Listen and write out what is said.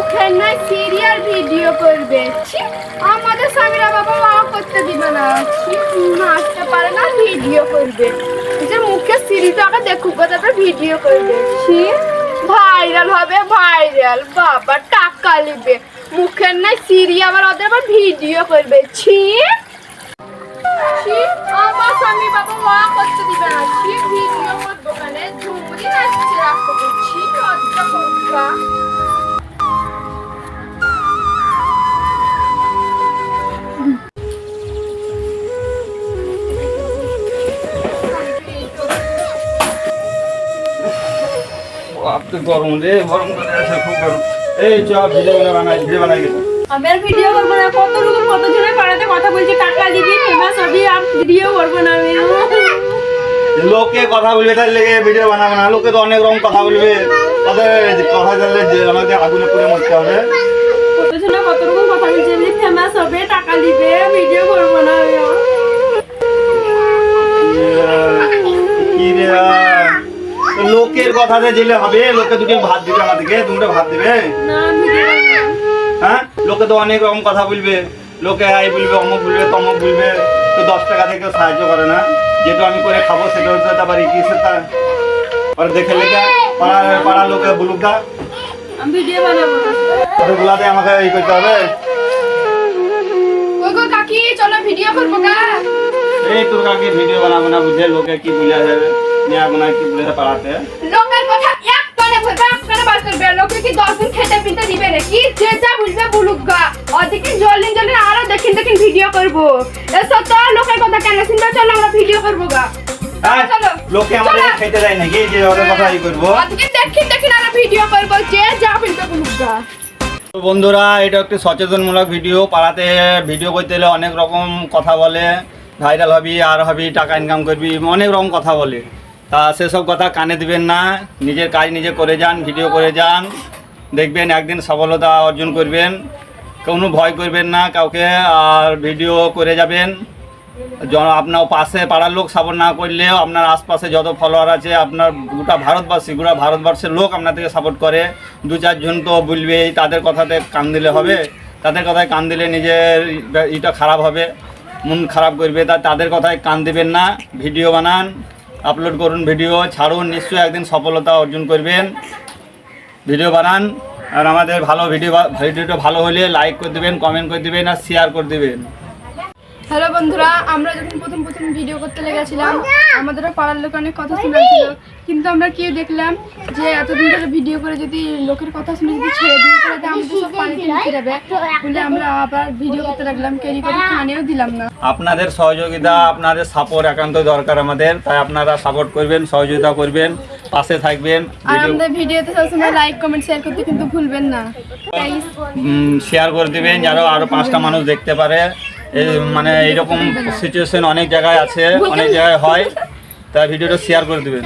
মুখের নাই serial video করবে আমাদের স্বামীরা বাবা মা করতে দিবে না। নাচতে পারে না ভিডিও করবে। যে মুখে সিরিটা আগে দেখুক তারপর ভিডিও করবে। ভাইরাল হবে ভাইরাল বাবা, টাকা নিবে। মুখের নাই সিরি আবার ওদের আবার ভিডিও করবে। ছি আমার আপনি গরম রে গরম করে আছে খুব গরম। এই চ ভিডিও বানাই ভিডিও বানাই গেছে আমি আর ভিডিও করব না কত লোক কত জনের পাড়াতে কথা বলছে টাকা দিবি ফেমাস হবি আর ভিডিও করব না আমি। লোকে কথা বলবে তার লেগে ভিডিও বানাবো না। লোকে তো অনেক রকম কথা বলবে। তাদের কথা জানলে যে আমাদের আগুনে পুড়ে মরতে হবে। কত জনে কত রকম কথা বলছে ফেমাস হবে টাকা দিবে। তো লোকের কথাতে জেলে হবে লোকে দুটো ভাত দিবে আমাদেরকে দুটো ভাত দিবে? হ্যাঁ? লোকে তো অনেক রকম কথা বলবে। লোকে আই বলবে অমুক বলবে তমুক বলবে তো দশ টাকা থেকে সাহায্য করে না। যেটা আমি করে খাব সেটা হচ্ছে তারপর ইকিসে তা আর দেখে লেগে পাড়ার পাড়ার লোকে বলুক দা আমি ভিডিও বানাবো। না গুলাতে আমাকে ই করতে হবে। কাকি চলো ভিডিও করব গা। এই তোর কাকে ভিডিও বানাবো না বুঝে লোকে কি বলে যাবে নিয়ে না কি বলে পাড়াতে লোকের কথা এক কানে বলবে এক কানে বার করবে। লোকে কি দশ দিন খেতে পিতে দিবে নাকি? যে যা বুঝবে বুলুক গা। ওদিকে জলিন জলিন আরও দেখিন দেখিন ভিডিও করব। এসব তো লোকের কথা কেন শুনবে? চলো আমরা ভিডিও করব গা। হ্যাঁ? লোকে আমাদের খেতে দেয় যে ওদের কথা ই করব। ওদিকে দেখিন দেখিন আরও ভিডিও করব। যে যা বুঝবে বুলুক গা। তো বন্ধুরা এটা একটি সচেতনমূলক ভিডিও পাড়াতে ভিডিও করতে হলে অনেক রকম কথা বলে। ভাইরাল হবি আর হবি টাকা ইনকাম করবি অনেক রকম কথা বলে। তা সেসব কথা কানে দিবেন না। নিজের কাজ নিজে করে যান, ভিডিও করে যান। দেখবেন একদিন সফলতা অর্জন করবেন। কোনো ভয় করবেন না, কাউকে আর ভিডিও করে যাবেন। আপনার পাশে পাড়ার লোক সাপোর্ট না করলেও আপনার আশপাশে যত ফলোয়ার আছে, আপনার গোটা ভারতবাসী, গোটা ভারতবর্ষের লোক আপনার থেকে সাপোর্ট করে। দু চারজন তো বলবেই তাদের কথাতে কান দিলে হবে। তাদের কথায় কান দিলে নিজের ইটা খারাপ হবে, মন খারাপ করবে, তা তাদের কথায় কান দিবেন না। ভিডিও বানান। আপলোড করুন ভিডিও ছাড়ুন, নিশ্চয়ই একদিন সফলতা অর্জন করবেন। ভিডিও বানান, আর আমাদের ভালো ভিডিও ভিডিওটা ভালো হলে লাইক করে দেবেন কমেন্ট করে দেবেন, আর শেয়ার করে দেবেন। হ্যালো বন্ধুরা আমরা যখন প্রথম প্রথম ভিডিও করতে লেগেছিলাম আমাদেরও পাড়ার লোক অনেক কথা শোনাচ্ছিল কিন্তু আমরা কি দেখলাম যে এতদিন ধরে ভিডিও করে যদি লোকের কথা শুনে যদি ছেড়ে দিই তাহলে আমাদের সব পানিতে যাবে বলে আমরা আবার ভিডিও করতে লাগলাম কেরি করে কানেও দিলাম না। আপনাদের সহযোগিতা আপনাদের সাপোর্ট একান্ত দরকার আমাদের তাই আপনারা সাপোর্ট করবেন সহযোগিতা করবেন পাশে থাকবেন আর আমাদের ভিডিওতে সবসময় লাইক কমেন্ট শেয়ার করতে কিন্তু ভুলবেন না। শেয়ার করে দিবেন যেন আরও পাঁচটা মানুষ দেখতে পারে। মানে এইরকম সিচুয়েশন অনেক জায়গায় আছে অনেক জায়গায় হয়। তাই ভিডিওটা শেয়ার করে দিবেন।